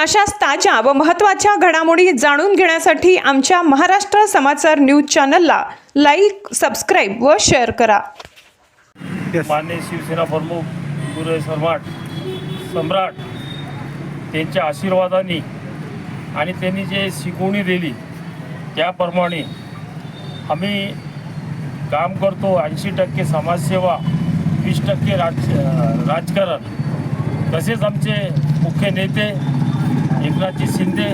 अशाच ताज्या व महत्त्वाच्या घडामोडी जाणून घेण्यासाठी आमच्या महाराष्ट्र समाचार न्यूज चॅनलला लाईक सबस्क्राईब व शेअर करा. मान्य शिवसेना प्रमुख गुरु सम्राट सम्राट त्यांच्या आशीर्वादाने आणि त्यांनी जे शिकवणी दिली त्याप्रमाणे आम्ही काम करतो ऐंशी टक्के समाजसेवा वीस टक्के राज राजकारण. तसेच आमचे मुख्य नेते एकनाथजी शिंदे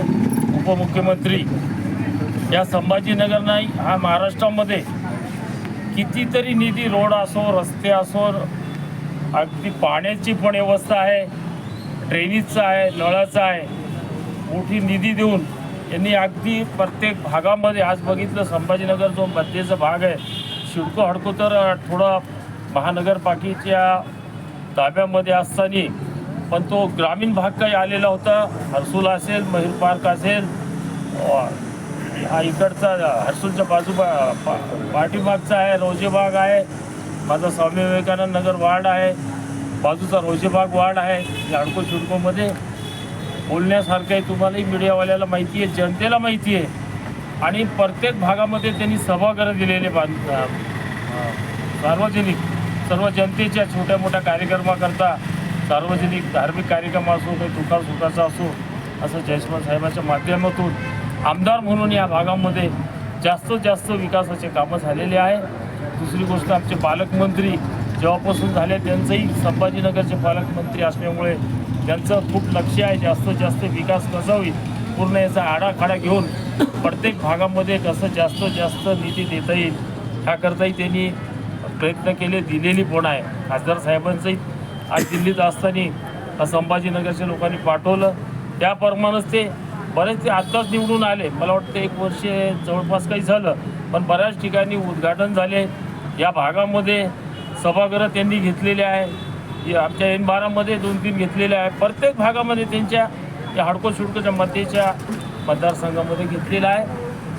उपमुख्यमंत्री. या संभाजीनगर नाही हा महाराष्ट्रामध्ये कितीतरी निधी रोड असो रस्ते असो अगदी पाण्याची पण व्यवस्था आहे ड्रेनेजचं आहे नळाचं आहे मोठी निधी देऊन यांनी अगदी प्रत्येक भागामध्ये आज बघितलं संभाजीनगर जो मध्येचा भाग आहे शिडको हडको तर थोडा महानगरपालिकेच्या ताब्यामध्ये असताना पण तो ग्रामीण भाग काही आलेला होता. हर्सूल असेल महिर पार्क असेल हा इकडचा हर्सूलच्या बाजू पा- पाठीमागचा आहे रोजेबाग आहे. माझा स्वामी विवेकानंद नगर वार्ड आहे. बाजूचा रोजेबाग वार्ड आहे लाडको शिडकोमध्ये बोलण्यासारखं तुम्हालाही मीडियावाल्याला माहिती आहे जनतेला माहिती आहे. आणि प्रत्येक भागामध्ये त्यांनी सभागृह दिलेले बांध सार्वजनिक सर्व जनतेच्या छोट्या मोठ्या कार्यक्रमाकरता सार्वजनिक धार्मिक कार्यक्रम असो काही दुकान सुखाचा असो असं जयस्वाल साहेबाच्या माध्यमातून आमदार म्हणून या भागामध्ये जास्तीत जास्त विकासाचे कामं झालेले आहे. दुसरी गोष्ट आमचे पालकमंत्री जेव्हापासून झाले त्यांचंही संभाजीनगरचे पालकमंत्री असल्यामुळे त्यांचं खूप लक्ष आहे जास्तीत जास्त विकास कसा होईल पूर्ण याचा आडाखाडा घेऊन प्रत्येक भागामध्ये कसं जास्तीत जास्त निधी देता येईल ह्याकरताही त्यांनी प्रयत्न केले दिलेली पण आहे. खासदार साहेबांचंही आज दिल्लीत असताना संभाजीनगरच्या लोकांनी पाठवलं. त्याप्रमाणेच ते बरेच ते आत्ताच निवडून आले. मला वाटतं एक वर्ष जवळपास काही झालं पण बऱ्याच ठिकाणी उद्घाटन झाले. या भागामध्ये सभागृह त्यांनी घेतलेले आहे. या आमच्या एन बारामध्ये दोन तीन घेतलेले आहे. प्रत्येक भागामध्ये त्यांच्या या हडको शुडकोच्या मतेच्या मतदारसंघामध्ये घेतलेलं आहे.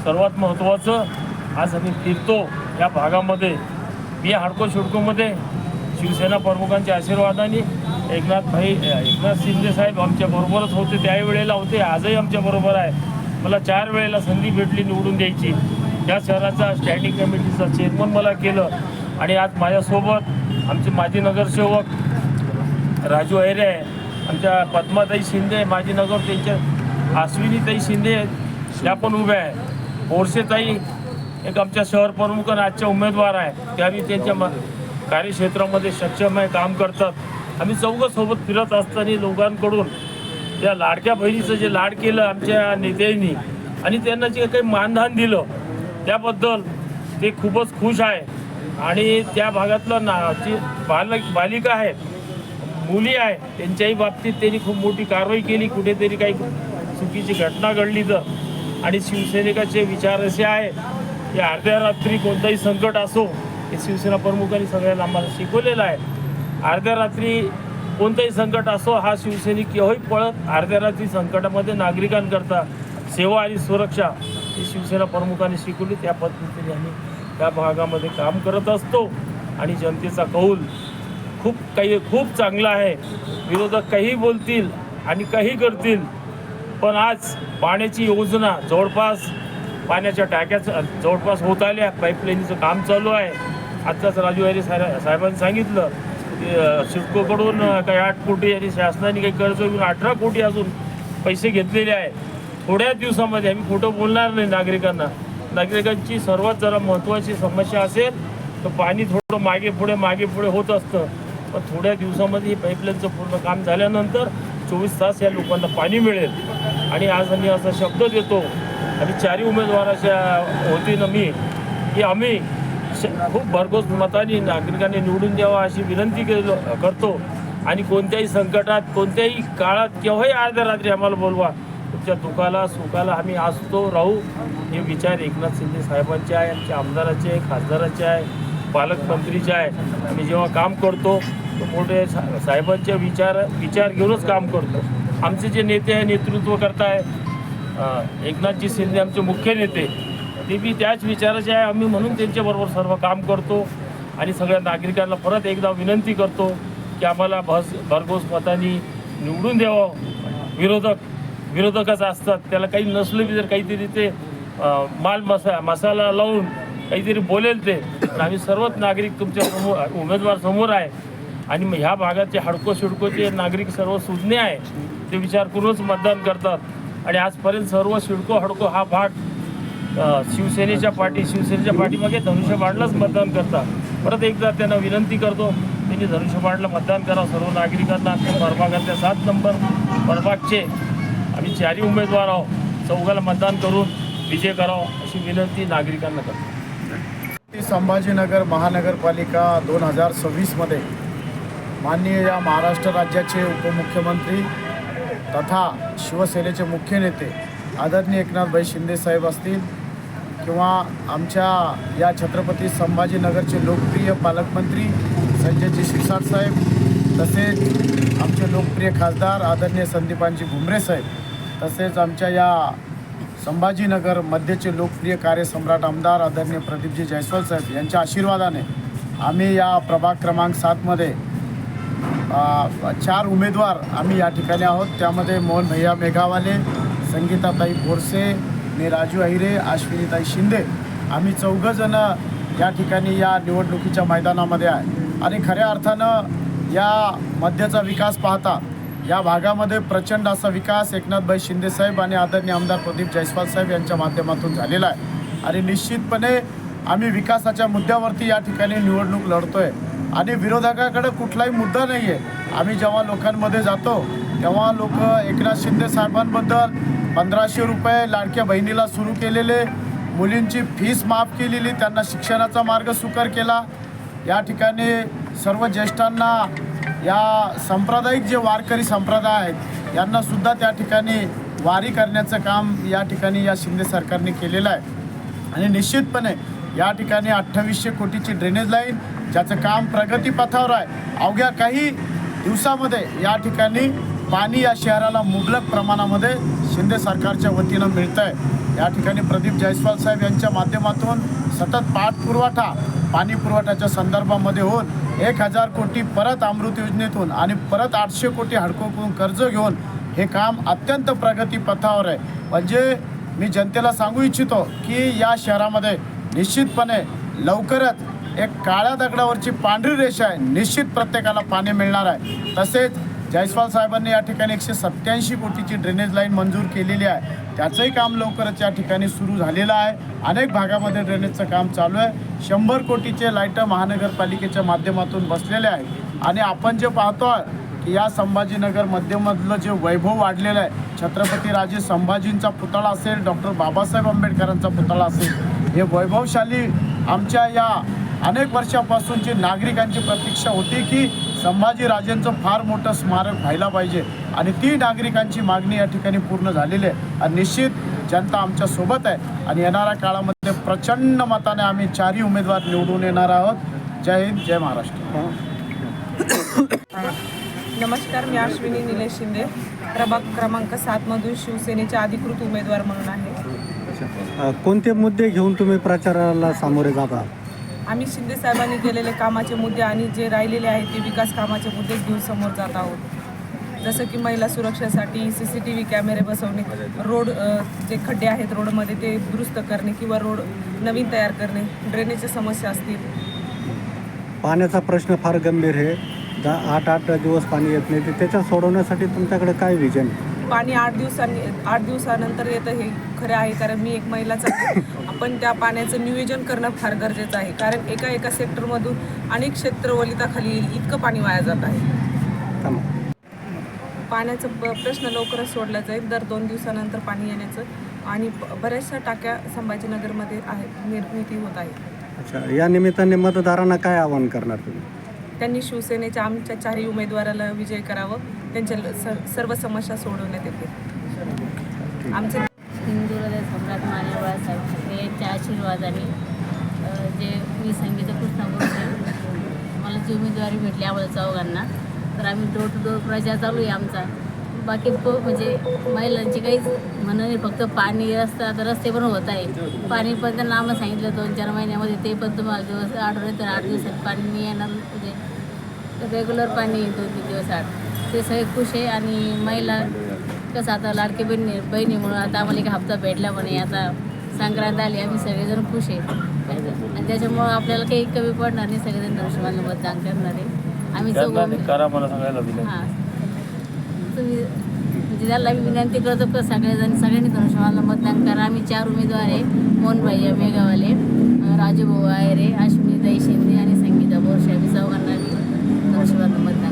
सर्वात महत्त्वाचं आज आम्ही फिरतो या भागामध्ये. मी हडको शुडकोमध्ये शिवसेना प्रमुखांच्या आशीर्वादाने एकनाथ भाई एकनाथ शिंदे साहेब आमच्या बरोबरच होते. त्यावेळेला होते. आजही आमच्या बरोबर आहे. मला चार वेळेला संधी भेटली निवडून द्यायची. या शहराचा स्टँडिंग कमिटीचा चेअरमन मला केलं. आणि आज माझ्यासोबत आमचे माजी नगरसेवक राजू ऐरे आहे. आमच्या पद्माताई शिंदे माजी नगर त्यांच्या आश्विनीताई शिंदे आहेत. त्या पण उभ्या आहे बोरसेताई एक आमच्या शहर प्रमुख आणि आजच्या उमेदवार आहे. त्यांनी त्यांच्या म- कार्यक्षेत्रामध्ये सक्षम आहे काम करतात. आम्ही चौघं सोबत फिरत असताना लोकांकडून त्या लाडक्या बहिणीचं जे लाड केलं आमच्या नेत्यांनी आणि त्यांना जे काही मानधन दिलं त्याबद्दल ते खूपच खुश आहे. आणि त्या भागातलं ना जी बालक बालिका आहे मुली आहे त्यांच्याही बाबतीत त्यांनी खूप मोठी कारवाई केली. कुठेतरी काही चुकीची घटना घडली तर. आणि शिवसैनिकाचे विचार असे आहे की अर्ध्या रात्री कोणताही संकट असो शिवसेना प्रमुखांनी सगळ्यांना आम्हाला शिकवलेलं आहे. अर्ध्या रात्री कोणतंही संकट असो हा शिवसैनिक केव्हाही पळत अर्ध्या रात्री संकटामध्ये नागरिकांकरता सेवा आणि सुरक्षा ही शिवसेना प्रमुखांनी शिकवली. त्या पद्धतीने आम्ही त्या भागामध्ये काम करत असतो आणि जनतेचा कौल खूप काही खूप चांगला आहे. विरोधक काही बोलतील आणि काही करतील पण आज पाण्याची योजना जवळपास पाण्याच्या टाक्याचं जवळपास होत आल्या. पाईपलाईनचं काम चालू आहे. आत्ताच राजू हरी साहेब साहेबांनी सांगितलं की सिडकोकडून काही आठ कोटी आणि शासनाने काही कर्ज घेऊन अठरा कोटी अजून पैसे घेतलेले आहे थोड्या दिवसामध्ये आम्ही खोटं बोलणार नाही नागरिकांना. नागरिकांची सर्वात जरा महत्त्वाची समस्या असेल तर पाणी थोडं मागे पुढे मागे पुढे होत असतं. पण थोड्या दिवसामध्ये हे पाईपलाईनचं पूर्ण काम झाल्यानंतर चोवीस तास या लोकांना पाणी मिळेल. आणि आज आम्ही असा शब्द देतो आणि चारही उमेदवाराच्या वतीनं मी की आम्ही खूप भरघोस मताने नागरिकांनी निवडून द्यावा अशी विनंती केलो करतो. आणि कोणत्याही संकटात कोणत्याही काळात केव्हाही अर्ध्या रात्री आम्हाला बोलवा. तुमच्या दुखाला सुखाला आम्ही असतो राहू. हे विचार एकनाथ शिंदे साहेबांचे आहे आमच्या आमदाराचे आहे खासदाराचे आहे पालकमंत्रीचे आहे. आम्ही जेव्हा काम करतो तो मोठे साहेबांचे विचार विचार घेऊनच काम करतो. आमचे जे नेते आहे नेतृत्व करताय एकनाथजी शिंदे आमचे मुख्य नेते. ते बी त्याच विचाराचे आहे. आम्ही म्हणून त्यांच्याबरोबर सर्व काम करतो आणि सगळ्या नागरिकांना परत एकदा विनंती करतो की आम्हाला भस भरघोस मतांनी निवडून द्यावं. विरोधक विरोधकच असतात. त्याला काही नसलं बी जर काहीतरी ते माल मसा मसाला लावून काहीतरी बोलेल ते. आम्ही सर्वच नागरिक तुमच्यासमोर उमेदवार समोर आहे. आणि मग ह्या भागाचे हडको शिडकोचे नागरिक सर्व सुज्ञ आहे. ते विचार करूनच मतदान करतात. आणि आजपर्यंत सर्व शिडको हडको हा भाग शिवसेनेच्या पाठी शिवसेनेच्या पाठीमागे धनुष्यबाणलाच मतदान करतात. परत एकदा त्यांना विनंती करतो त्यांनी धनुष्यबाणला मतदान करावं सर्व नागरिकांना आमच्या प्रभागातल्या सात नंबर परभागचे आम्ही चारही उमेदवार आहोत. चौघाला मतदान करून विजय करावं अशी विनंती नागरिकांना करतो. संभाजीनगर महानगरपालिका दोन हजार सव्वीसमध्ये माननीय या महाराष्ट्र राज्याचे उपमुख्यमंत्री तथा शिवसेनेचे मुख्य नेते आदरणीय एकनाथभाई शिंदेसाहेब असतील किंवा आमच्या या छत्रपती संभाजीनगरचे लोकप्रिय पालकमंत्री संजयजी शिरसाट साहेब तसेच आमचे लोकप्रिय खासदार आदरणीय संदीपांजी घुमरे साहेब तसेच आमच्या या संभाजीनगर मध्यचे लोकप्रिय कार्यसम्राट आमदार आदरणीय प्रदीपजी जयस्वाल साहेब यांच्या आशीर्वादाने आम्ही या प्रभाग क्रमांक सातमध्ये चार उमेदवार आम्ही या ठिकाणी आहोत. त्यामध्ये मोहन भैया मेघावाले संगीताताई बोरसे आणि राजू अहिरे अश्विनीताई शिंदे. आम्ही चौघंजणं या ठिकाणी या निवडणुकीच्या मैदानामध्ये आहे. आणि खऱ्या अर्थानं या मध्यचा विकास पाहता या भागामध्ये प्रचंड असा विकास एकनाथभाई शिंदेसाहेब आणि आदरणीय आमदार प्रदीप जयस्वाल साहेब यांच्या माध्यमातून झालेला आहे. आणि निश्चितपणे आम्ही विकासाच्या मुद्द्यावरती या ठिकाणी निवडणूक लढतो आहे आणि विरोधकाकडे कुठलाही मुद्दा नाही आहे आम्ही जेव्हा लोकांमध्ये जातो तेव्हा लोक एकनाथ शिंदे साहेबांबद्दल पंधराशे रुपये लाडक्या बहिणीला सुरू केलेले मुलींची फीस माफ केलेली त्यांना शिक्षणाचा मार्ग सुकर केला. या ठिकाणी सर्व ज्येष्ठांना या सांप्रदायिक जे वारकरी संप्रदाय आहेत यांनासुद्धा त्या ठिकाणी वारी करण्याचं काम या ठिकाणी या शिंदे सरकारने केलेलं आहे. आणि निश्चितपणे या ठिकाणी अठ्ठावीसशे कोटीची ड्रेनेज लाईन ज्याचं काम प्रगतीपथावर आहे. अवघ्या काही दिवसामध्ये या ठिकाणी पाणी या शहराला मुबलक प्रमाणामध्ये शिंदे सरकारच्या वतीनं मिळतं आहे या ठिकाणी प्रदीप जयस्वाल साहेब यांच्या माध्यमातून सतत पाठपुरवठा पाणी पुरवठ्याच्या संदर्भामध्ये होऊन एक हजार कोटी परत अमृत योजनेतून आणि परत आठशे कोटी हडकोकडून कर्ज घेऊन हे काम अत्यंत प्रगतीपथावर आहे. म्हणजे मी जनतेला सांगू इच्छितो की या शहरामध्ये निश्चितपणे लवकरच एक काळ्या दगडावरची पांढरी रेषा आहे. निश्चित प्रत्येकाला पाणी मिळणार आहे. तसेच जयस्वाल साहेबांनी या ठिकाणी एकशे सत्याऐंशी कोटीची ड्रेनेज लाईन मंजूर केलेली आहे. त्याचंही काम लवकरच या ठिकाणी सुरू झालेलं आहे. अनेक भागामध्ये ड्रेनेजचं काम चालू आहे. शंभर कोटीचे लाईटं महानगरपालिकेच्या माध्यमातून बसलेले आहेत. आणि आपण जे पाहतो की या संभाजीनगर मध्यमधलं जे वैभव वाढलेलं आहे छत्रपती राजे संभाजींचा पुतळा असेल डॉक्टर बाबासाहेब आंबेडकरांचा पुतळा असेल हे वैभवशाली आमच्या या अनेक वर्षापासूनची नागरिकांची प्रतीक्षा होती की संभाजी राजेंचं फार मोठं स्मारक व्हायला पाहिजे. आणि ती नागरिकांची मागणी या ठिकाणी पूर्ण झालेली आहे. आणि निश्चित जनता आमच्यासोबत आहे. आणि येणाऱ्या काळामध्ये प्रचंड मताने आम्ही चारही उमेदवार निवडून येणार आहोत. जय हिंद जय महाराष्ट्र. नमस्कार मी अश्विनी निलेश शिंदे. प्रभाग क्रमांक सातमधून शिवसेनेचे अधिकृत उमेदवार म्हणून आहे. कोणते मुद्दे घेऊन तुम्ही प्रचाराला सामोरे जाता? आम्ही शिंदे साहेबांनी केलेले कामाचे मुद्दे आणि जे राहिलेले आहेत ते विकास कामाचे मुद्देच घेऊन समोर जात आहोत. जसं की महिला सुरक्षेसाठी सी सी टी व्ही कॅमेरे बसवणे रोड जे खड्डे आहेत रोडमध्ये ते दुरुस्त करणे किंवा रोड नवीन तयार करणे ड्रेनेजच्या समस्या असतील. पाण्याचा प्रश्न फार गंभीर आहे. दहा आठ आठ दिवस पाणी येत नाही. तर त्याच्या सोडवण्यासाठी तुमच्याकडे काय विजन पाणी आठ दिवसांनी आठ दिवसानंतर येतं हे खरं आहे. कारण मी एक महिलाच आपण त्या पाण्याचं नियोजन करणं फार गरजेचं आहे. कारण एका एका सेक्टरमधून अनेक क्षेत्र वलिताखाली येईल इतकं पाणी वाया जात आहे. पाण्याचा प- प्रश्न लवकरच सोडला जाईल. दर दोन दिवसानंतर पाणी येण्याचं आणि बऱ्याचशा टाक्या संभाजीनगरमध्ये आहेत निर्मिती होत आहे. अच्छा या निमित्ताने मतदारांना काय आवाहन करणार तुम्ही? त्यांनी शिवसेनेच्या आमच्या चारही उमेदवाराला विजय करावं. त्यांच्या ल- स- सर्व समस्या सोडवण्यात येतील. आमचे हिंदू हृदय सम्राट मान्यवर साहेब त्यांच्या आशीर्वादाने जे मी संगीत कृष्णापूरचे मला जी उमेदवारी भेटली आम्हाला चौघांना तर आम्ही डोर टू डोर प्रचार चालू आहे आमचा. बाकी प- म्हणजे महिलांची काहीच म्हणणं नाही फक्त पाणी रस्ता तर रस्ते पण होत आहे. पाणी पण त्यांना आम्हाला सांगितलं दोन चार महिन्यामध्ये ते पण तुम्हाला दिवस आठवडे तर आठ दिवसात पाणी नाही येणार म्हणजे रेग्युलर पाणी दोन तीन दिवस आठ ते सगळे खुश आहे आणि महिला कसं आता लाडकी बहिणी बहिणी म्हणून आता आम्हाला एक हप्ता भेटला म्हणे आता संक्रांत आली आम्ही सगळेजण खुश आहेत. आणि त्याच्यामुळं आपल्याला काही कमी पडणार नाही सगळेजण नरशिंहाला मतदान करणार आहे. आम्ही करा मला सांगायला तुम्ही म्हणजे त्याला मी विनंती करतो का सगळेजण सगळ्यांनी धनुष्यबाणाला मतदान करा. आम्ही चार उमेदवार आहे. मोहन भैया मेघावाले. राजू भाऊ आयरे अश्विनीताई शिंदे आणि संगीता बोरशे. आम्ही चौघांना धनुष्यबाणाला मतदान